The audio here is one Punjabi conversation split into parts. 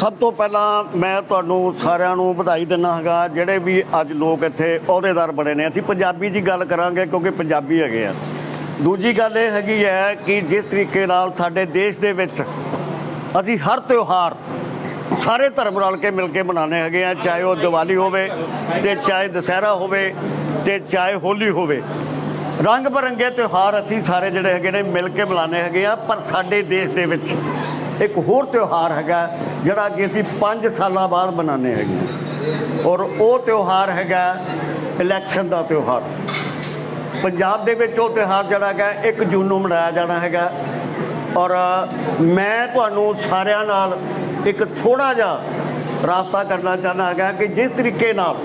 ਸਭ ਤੋਂ ਪਹਿਲਾਂ ਮੈਂ ਤੁਹਾਨੂੰ ਸਾਰਿਆਂ ਨੂੰ ਵਧਾਈ ਦਿੰਦਾ ਹੈਗਾ, ਜਿਹੜੇ ਵੀ ਅੱਜ ਲੋਕ ਇੱਥੇ ਅਹੁਦੇਦਾਰ ਬਣੇ ਨੇ। ਅਸੀਂ ਪੰਜਾਬੀ ਦੀ ਗੱਲ ਕਰਾਂਗੇ ਕਿਉਂਕਿ ਪੰਜਾਬੀ ਹੈਗੇ ਆ। ਦੂਜੀ ਗੱਲ ਇਹ ਹੈਗੀ ਹੈ ਕਿ ਜਿਸ ਤਰੀਕੇ ਨਾਲ ਸਾਡੇ ਦੇਸ਼ ਦੇ ਵਿੱਚ ਅਸੀਂ ਹਰ ਤਿਉਹਾਰ ਸਾਰੇ ਧਰਮ ਰਲ ਕੇ ਮਿਲ ਕੇ ਮਨਾਉਂਦੇ ਹੈਗੇ ਆ, ਚਾਹੇ ਉਹ ਦੀਵਾਲੀ ਹੋਵੇ ਤੇ ਚਾਹੇ ਦੁਸਹਿਰਾ ਹੋਵੇ ਤੇ ਚਾਹੇ ਹੋਲੀ ਹੋਵੇ। ਰੰਗ ਬਰੰਗੇ ਤਿਉਹਾਰ ਅਸੀਂ ਸਾਰੇ ਜਿਹੜੇ ਹੈਗੇ ਨੇ ਮਿਲ ਕੇ ਮਨਾਉਂਦੇ ਹੈਗੇ ਆ, ਪਰ ਸਾਡੇ ਦੇਸ਼ ਦੇ ਵਿੱਚ ਇੱਕ ਹੋਰ ਤਿਉਹਾਰ ਹੈਗਾ, ਜਿਹੜਾ ਕਿ ਅਸੀਂ 5 ਸਾਲਾਂ ਬਾਅਦ ਮਨਾਉਂਦੇ ਹੈਗੇ ਹਾਂ। ਔਰ ਉਹ ਤਿਉਹਾਰ ਹੈਗਾ ਇਲੈਕਸ਼ਨ ਦਾ ਤਿਉਹਾਰ। ਪੰਜਾਬ ਦੇ ਵਿੱਚ ਉਹ ਤਿਉਹਾਰ ਜਿਹੜਾ ਹੈਗਾ 1 ਜੂਨ ਨੂੰ ਮਨਾਇਆ ਜਾਣਾ ਹੈਗਾ। ਔਰ ਮੈਂ ਤੁਹਾਨੂੰ ਸਾਰਿਆਂ ਨਾਲ ਇੱਕ ਥੋੜਾ ਜਿਹਾ ਰਾਸਤਾ ਕਰਨਾ ਚਾਹੁੰਦਾ ਹੈਗਾ ਕਿ ਜਿਸ ਤਰੀਕੇ ਨਾਲ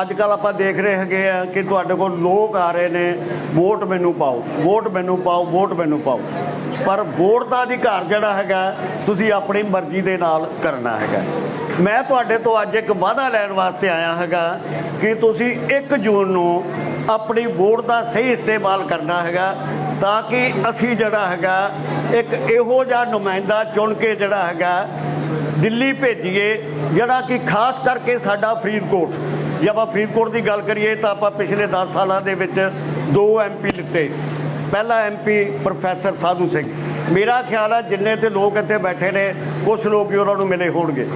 ਅੱਜ ਕੱਲ ਆਪਾਂ ਦੇਖ ਰਹੇ ਹੈਗੇ ਆ ਕਿ ਤੁਹਾਡੇ ਕੋਲ ਲੋਕ ਆ ਰਹੇ ਨੇ, ਵੋਟ ਮੈਨੂੰ ਪਾਓ, ਵੋਟ ਮੈਨੂੰ ਪਾਓ, ਵੋਟ ਮੈਨੂੰ ਪਾਓ। ਪਰ ਵੋਟ ਦਾ ਅਧਿਕਾਰ ਜਿਹੜਾ ਹੈਗਾ, ਤੁਸੀਂ ਆਪਣੀ ਮਰਜ਼ੀ ਦੇ ਨਾਲ ਕਰਨਾ ਹੈਗਾ। ਮੈਂ ਤੁਹਾਡੇ ਤੋਂ ਅੱਜ ਇੱਕ ਵਾਅਦਾ ਲੈਣ ਵਾਸਤੇ ਆਇਆ ਹੈਗਾ ਕਿ ਤੁਸੀਂ 1 ਜੂਨ ਨੂੰ ਆਪਣੀ ਵੋਟ ਦਾ ਸਹੀ ਇਸਤੇਮਾਲ ਕਰਨਾ ਹੈਗਾ, ਤਾਂ ਕਿ ਅਸੀਂ ਜਿਹੜਾ ਹੈਗਾ, ਇੱਕ ਇਹੋ ਜਿਹਾ ਨੁਮਾਇੰਦਾ ਚੁਣ ਕੇ ਜਿਹੜਾ ਹੈਗਾ, ਦਿੱਲੀ ਭੇਜੀਏ, ਜਿਹੜਾ ਕਿ ਖਾਸ ਕਰਕੇ ਸਾਡਾ ਫਰੀਦਕੋਟ। ਜੇ ਆਪਾਂ ਫਰੀਦਕੋਟ ਦੀ ਗੱਲ ਕਰੀਏ, ਤਾਂ ਆਪਾਂ ਪਿਛਲੇ 10 ਸਾਲਾਂ ਦੇ ਵਿੱਚ ਦੋ ਐਮਪੀ ਲਿੱਤੇ। ਪਹਿਲਾ ਐਮਪੀ ਪ੍ਰੋਫੈਸਰ ਸਾਧੂ ਸਿੰਘ। ਮੇਰਾ ਖਿਆਲ ਹੈ ਜਿੰਨੇ ਤੇ ਲੋਕ ਇੱਥੇ ਬੈਠੇ ਨੇ ਕੁਝ ਲੋਕ ਹੀ ਉਹਨਾਂ ਨੂੰ ਮਿਲੇ ਹੋਣਗੇ।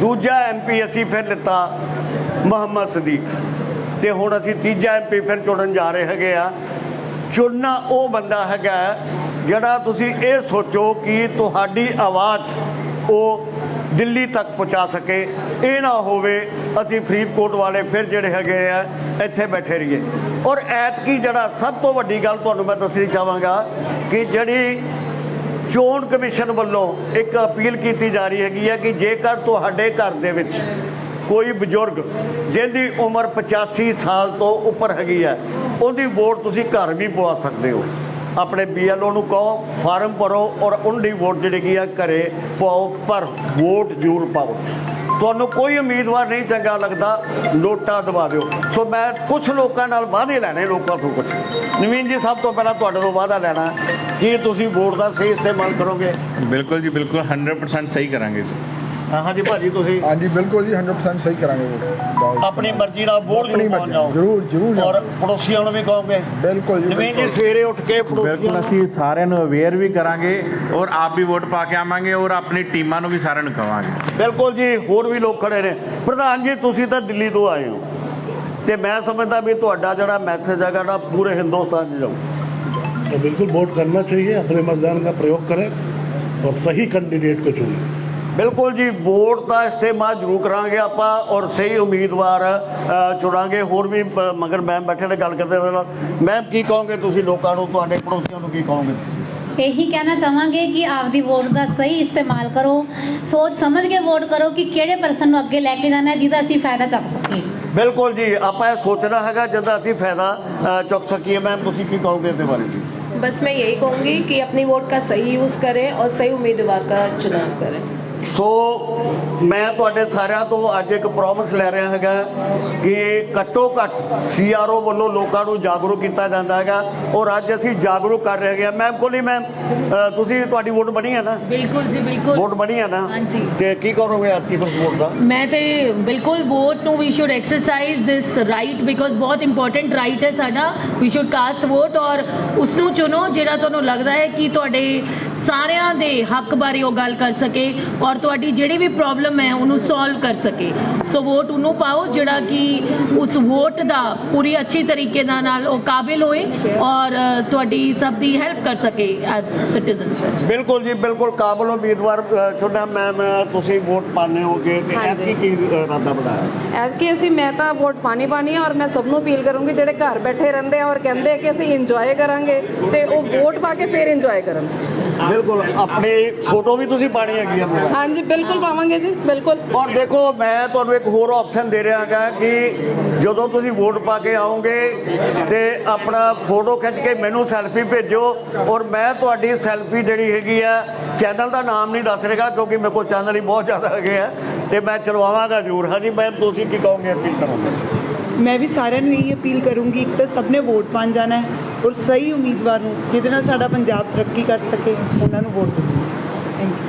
ਦੂਜਾ ਐਮਪੀ ਅਸੀਂ ਫਿਰ ਲਿੱਤਾ ਮੁਹੰਮਦ ਸਦੀਕ। ਤੇ ਹੁਣ ਅਸੀਂ ਤੀਜਾ ਐਮਪੀ ਫਿਰ ਚੁਣਨ ਜਾ ਰਹੇ ਹੈਗੇ ਆ। ਚੁਣਨਾ ਉਹ ਬੰਦਾ ਹੈਗਾ ਜਿਹੜਾ ਤੁਸੀਂ ਇਹ ਸੋਚੋ ਕਿ ਤੁਹਾਡੀ ਆਵਾਜ਼ ਉਹ ਦਿੱਲੀ ਤੱਕ ਪਹੁੰਚਾ ਸਕੇ। ਇਹ ਨਾ ਹੋਵੇ ਅਸੀਂ ਫਰੀਦਕੋਟ ਵਾਲੇ ਫਿਰ ਜਿਹੜੇ ਹੈਗੇ ਆ ਇੱਥੇ ਬੈਠੇ ਰਹੀਏ। ਔਰ ਐਤਕੀ ਜਿਹੜਾ ਸਭ ਤੋਂ ਵੱਡੀ ਗੱਲ ਤੁਹਾਨੂੰ ਮੈਂ ਦੱਸਣੀ ਚਾਹਾਂਗਾ ਕਿ ਜਿਹੜੀ ਚੋਣ ਕਮਿਸ਼ਨ ਵੱਲੋਂ ਇੱਕ ਅਪੀਲ ਕੀਤੀ ਜਾ ਰਹੀ ਹੈਗੀ ਹੈ ਕਿ ਜੇਕਰ ਤੁਹਾਡੇ ਘਰ ਦੇ ਵਿੱਚ ਕੋਈ ਬਜ਼ੁਰਗ ਜਿਹਦੀ ਉਮਰ 85 ਸਾਲ ਤੋਂ ਉੱਪਰ ਹੈਗੀ ਹੈ, ਉਹਦੀ ਵੋਟ ਤੁਸੀਂ ਘਰ ਵੀ ਪਵਾ ਸਕਦੇ ਹੋ। ਆਪਣੇ ਬੀਐਲਓ ਨੂੰ ਕਹੋ, ਫਾਰਮ ਭਰੋ ਔਰ ਉਹਦੀ ਵੋਟ ਜਿਹੜੀ ਕੀ ਆ ਘਰੇ ਪਾਓ, ਪਰ ਵੋਟ ਜ਼ਰੂਰ ਪਾਓ। ਤੁਹਾਨੂੰ ਕੋਈ ਉਮੀਦਵਾਰ ਨਹੀਂ ਚੰਗਾ ਲੱਗਦਾ ਨੋਟਾ ਦਬਾ ਦਿਓ। ਸੋ ਮੈਂ ਕੁਝ ਲੋਕਾਂ ਨਾਲ ਵਾਅਦੇ ਲੈਣੇ, ਲੋਕਾਂ ਤੋਂ ਕੁਝ ਨਵੀਨ ਜੀ, ਸਭ ਤੋਂ ਪਹਿਲਾਂ ਤੁਹਾਡੇ ਤੋਂ ਵਾਅਦਾ ਲੈਣਾ, ਕਿ ਤੁਸੀਂ ਵੋਟ ਦਾ ਸਹੀ ਇਸਤੇਮਾਲ ਕਰੋਗੇ? ਬਿਲਕੁਲ ਜੀ, ਬਿਲਕੁਲ 100% ਸਹੀ ਕਰਾਂਗੇ ਜੀ। ਹਾਂ ਹਾਂਜੀ ਭਾਜੀ ਤੁਸੀਂ ਹਾਂਜੀ ਬਿਲਕੁਲ ਜੀ 100% ਸਹੀ ਕਰਾਂਗੇ ਵੋਟ ਆਪਣੀ ਮਰਜ਼ੀ ਨਾਲ ਵੋਟ ਆਪਣੀ ਜ਼ਰੂਰ ਮਰਜ਼ੀ, ਪਾਉਣ ਜਾਓ ਜ਼ਰੂਰ, ਜ਼ਰੂਰ ਜਾਓ। ਔਰ ਪੜੋਸੀਆਂ ਨੂੰ ਵੀ ਕਹੋਗੇ ਬਿਲਕੁਲ ਜੀ ਨਵੀਨ ਜੀ ਬਿਲਕੁਲ। ਸਵੇਰੇ ਉੱਠ ਕੇ ਪੜੋਸੀਆਂ ਬਿਲਕੁਲ ਨੂੰ ਅਸੀਂ ਸਾਰਿਆਂ ਨੂੰ ਅਵੇਅਰ ਵੀ ਕਰਾਂਗੇ ਔਰ ਆਪ ਵੀ ਵੋਟ ਪਾ ਕੇ ਆਵਾਂਗੇ ਔਰ ਆਪਣੀ ਟੀਮਾਂ ਨੂੰ ਵੀ ਸਾਰਿਆਂ ਨੂੰ ਕਵਾਂਗੇ ਬਿਲਕੁਲ ਜੀ ਹੋਰ ਵੀ ਲੋਕ ਖੜੇ ਨੇ ਪ੍ਰਧਾਨ ਜੀ ਤੁਸੀਂ ਤਾਂ ਦਿੱਲੀ ਤੋਂ ਆਏ ਹੋ ਤੇ ਮੈਂ ਸਮਝਦਾ ਵੀ ਤੁਹਾਡਾ ਜਿਹੜਾ ਮੈਸੇਜ ਹੈਗਾ ਨਾ ਪੂਰੇ ਹਿੰਦੁਸਤਾਨ 'ਚ ਜਾਊ तो बिल्कुल वोट करना चाहिए अपने मतदान का प्रयोग करें और सही कैंडिडेट को चुनें ਬਿਲਕੁਲ ਜੀ ਵੋਟ ਦਾ ਇਸਤੇਮਾਲ ਜ਼ਰੂਰ ਕਰਾਂਗੇ ਆਪਾਂ ਔਰ ਸਹੀ ਉਮੀਦਵਾਰ ਅ, ਚੁਣਾਂਗੇ ਹੋਰ ਵੀ ਅ, ਮਗਰ ਮੈਮ ਬੈਠੇ ਨੇ ਗੱਲ ਕਰਦੇ ਨਾਲ ਮੈਮ ਕੀ ਕਹੋਗੇ ਤੁਸੀਂ ਲੋਕਾਂ ਨੂੰ ਤੁਹਾਡੇ ਪੜੋਸੀਆਂ ਨੂੰ ਕੀ ਕਹੋਗੇ ਇਹੀ ਕਹਿਣਾ ਚਾਹਾਂਗੇ ਕਿ ਆਪਦੀ ਵੋਟ ਦਾ ਸਹੀ ਇਸਤੇਮਾਲ ਕਰੋ ਸੋਚ ਸਮਝ ਕੇ ਵੋਟ ਕਰੋ ਕਿ ਕਿਹੜੇ ਪਰਸਨ ਨੂੰ ਅੱਗੇ ਲੈ ਕੇ ਜਾਣਾ ਹੈ ਜਿਹਦਾ ਅਸੀਂ ਫਾਇਦਾ ਚੱਕ ਸਕੀਏ ਬਿਲਕੁਲ ਜੀ ਆਪਾਂ ਇਹ ਸੋਚਣਾ ਹੈਗਾ ਜਿਹਦਾ ਅਸੀਂ ਫਾਇਦਾ ਅ, ਚੁੱਕ ਸਕੀਏ ਮੈਮ ਤੁਸੀਂ ਕੀ ਕਹੋਗੇ ਇਹਦੇ ਬਾਰੇ ਜੀ बस मैं यही कहूँगी कि अपनी वोट का सही यूज़ करें और सही उम्मीदवार का चुनाव करें ਸੋ ਮੈਂ ਤੁਹਾਡੇ ਸਾਰਿਆਂ ਤੋਂ ਅੱਜ ਇੱਕ ਪ੍ਰੋਮਿਸ ਲੈ ਰਿਹਾ ਹੈਗਾ ਕਿ ਘੱਟੋ ਘੱਟ ਸੀਆਰਓ ਵੱਲੋਂ ਲੋਕਾਂ ਨੂੰ ਜਾਗਰੂਕ ਕੀਤਾ ਜਾਂਦਾ ਹੈਗਾ ਔਰ ਅੱਜ ਅਸੀਂ ਜਾਗਰੂਕ ਕਰ ਰਹੇ ਹੈਗੇ ਮੈਮ ਕੋਲੀ ਮੈਮ ਤੁਸੀਂ ਤੁਹਾਡੀ ਵੋਟ ਬਣੀ ਹੈ ਨਾ? ਬਿਲਕੁਲ ਜੀ ਬਿਲਕੁਲ। ਵੋਟ ਬਣੀ ਹੈ ਨਾ? ਹਾਂਜੀ। ਤੇ ਕੀ ਕਰੋਗੇ ਆਪਕੀ ਵੋਟ ਦਾ? ਮੈਂ ਤੇ ਬਿਲਕੁਲ ਵੋਟ ਨੂੰ we should exercise this right because ਬਹੁਤ ਇੰਪੋਰਟੈਂਟ ਰਾਈਟ ਹੈ ਸਾਡਾ। ਵੀ ਸ਼ੁਡ ਕਾਸਟ ਵੋਟ ਔਰ ਉਸ ਨੂੰ ਚੁਣੋ ਜਿਹੜਾ ਤੁਹਾਨੂੰ ਲੱਗਦਾ ਹੈ ਕਿ ਤੁਹਾਡੇ ਸਾਰਿਆਂ ਦੇ ਹੱਕ ਬਾਰੇ ਉਹ ਗੱਲ ਕਰ ਸਕੇ ਔਰ ਤੁਹਾਡੀ ਜਿਹੜੀ ਵੀ ਪ੍ਰੋਬਲਮ ਹੈ ਉਹਨੂੰ ਸੋਲਵ ਕਰ ਸਕੇ। ਸੋ ਵੋਟ ਉਹਨੂੰ ਪਾਓ ਜਿਹੜਾ ਕਿ ਉਸ ਵੋਟ ਦਾ ਪੂਰੀ ਅੱਛੀ ਤਰੀਕੇ ਦਾ ਨਾਲ ਉਹ ਕਾਬਿਲ ਹੋਏ ਔਰ ਤੁਹਾਡੀ ਸਭ ਦੀ ਹੈਲਪ ਕਰ ਸਕੇ ਐਜ਼ ਸਿਟੀਜ਼ਨਸ ਬਿਲਕੁਲ ਜੀ ਬਿਲਕੁਲ ਕਾਬਲ ਉਮੀਦਵਾਰ ਚੁਣਿਆ ਮੈਮ ਤੁਸੀਂ ਵੋਟ ਪਾਣੇ ਹੋਗੇ ਤੇ। ਐਤਕੀ ਕੀ ਇਰਾਦਾ ਬਣਾਇਆ? ਐਤਕੀ ਅਸੀਂ ਮੈਂ ਤਾਂ ਵੋਟ ਪਾਣੀ ਪਾਣੀ ਆ ਔਰ ਮੈਂ ਸਭ ਨੂੰ ਅਪੀਲ ਕਰੂੰਗੀ ਜਿਹੜੇ ਘਰ ਬੈਠੇ ਰਹਿੰਦੇ ਆ ਔਰ ਕਹਿੰਦੇ ਆ ਕਿ ਅਸੀਂ ਇੰਜੋਏ ਕਰਾਂਗੇ ਤੇ ਉਹ ਵੋਟ ਪਾ ਕੇ ਫਿਰ ਇੰਜੋਏ ਕਰਨ। ਬਿਲਕੁਲ ਆਪਣੀ ਫੋਟੋ ਵੀ ਤੁਸੀਂ ਪਾਣੀ ਹੈਗੀ ਹੈ ਮੈਮ ਹਾਂਜੀ ਬਿਲਕੁਲ ਪਾਵਾਂਗੇ ਜੀ ਬਿਲਕੁਲ। ਔਰ ਦੇਖੋ ਮੈਂ ਤੁਹਾਨੂੰ ਇੱਕ ਹੋਰ ਆਪਸ਼ਨ ਦੇ ਰਿਹਾ ਹੈਗਾ ਕਿ ਜਦੋਂ ਤੁਸੀਂ ਵੋਟ ਪਾ ਕੇ ਆਓਗੇ ਤੇ ਆਪਣਾ ਫੋਟੋ ਖਿੱਚ ਕੇ ਮੈਨੂੰ ਸੈਲਫੀ ਭੇਜੋ ਔਰ ਮੈਂ ਤੁਹਾਡੀ ਸੈਲਫੀ ਜਿਹੜੀ ਹੈਗੀ ਆ ਚੈਨਲ ਦਾ ਨਾਮ ਨਹੀਂ ਦੱਸ ਰਿਹਾ ਕਿਉਂਕਿ ਮੇਰੇ ਕੋਲ ਚੈਨਲ ਹੀ ਬਹੁਤ ਜ਼ਿਆਦਾ ਹੈਗੇ ਆ ਤੇ ਮੈਂ ਚਲਵਾਵਾਂਗਾ ਜ਼ਰੂਰ। ਹਾਂਜੀ ਮੈਂ ਤੁਸੀਂ ਕੀ ਕਹੋਗੇ ਅਪੀਲ ਕਰੋਗੇ? ਮੈਂ ਵੀ ਸਾਰਿਆਂ ਨੂੰ ਇਹੀ ਅਪੀਲ ਕਰੂੰਗੀ ਇੱਕ ਤਾਂ ਸਭ ਨੇ ਵੋਟ ਪਾਉਣ ਜਾਣਾ ਹੈ ਔਰ ਸਹੀ ਉਮੀਦਵਾਰ ਨੂੰ, ਜਿਹਦੇ ਨਾਲ ਸਾਡਾ ਪੰਜਾਬ ਤਰੱਕੀ ਕਰ ਸਕੇ, ਉਹਨਾਂ ਨੂੰ ਵੋਟ ਦਿਓ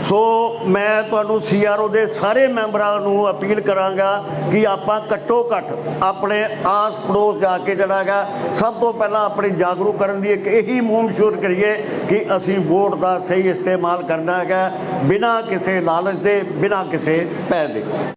ਸੋ ਮੈਂ ਤੁਹਾਨੂੰ ਸੀਆਰਓ ਦੇ ਸਾਰੇ ਮੈਂਬਰਾਂ ਨੂੰ ਅਪੀਲ ਕਰਾਂਗਾ ਕਿ ਆਪਾਂ ਘੱਟੋ ਘੱਟ ਆਪਣੇ ਆਸ ਪੜੋਸ ਜਾ ਕੇ ਜਿਹੜਾ ਹੈਗਾ, ਸਭ ਤੋਂ ਪਹਿਲਾਂ ਆਪਣੀ ਜਾਗਰੂਕ ਕਰਨ ਦੀ ਇੱਕ ਇਹੀ ਮੁਹਿੰਮ ਸ਼ੁਰੂ ਕਰੀਏ ਕਿ ਅਸੀਂ ਵੋਟ ਦਾ ਸਹੀ ਇਸਤੇਮਾਲ ਕਰਨਾ ਹੈਗਾ, ਬਿਨਾਂ ਕਿਸੇ ਲਾਲਚ ਦੇ, ਬਿਨਾਂ ਕਿਸੇ ਭੈ ਦੇ।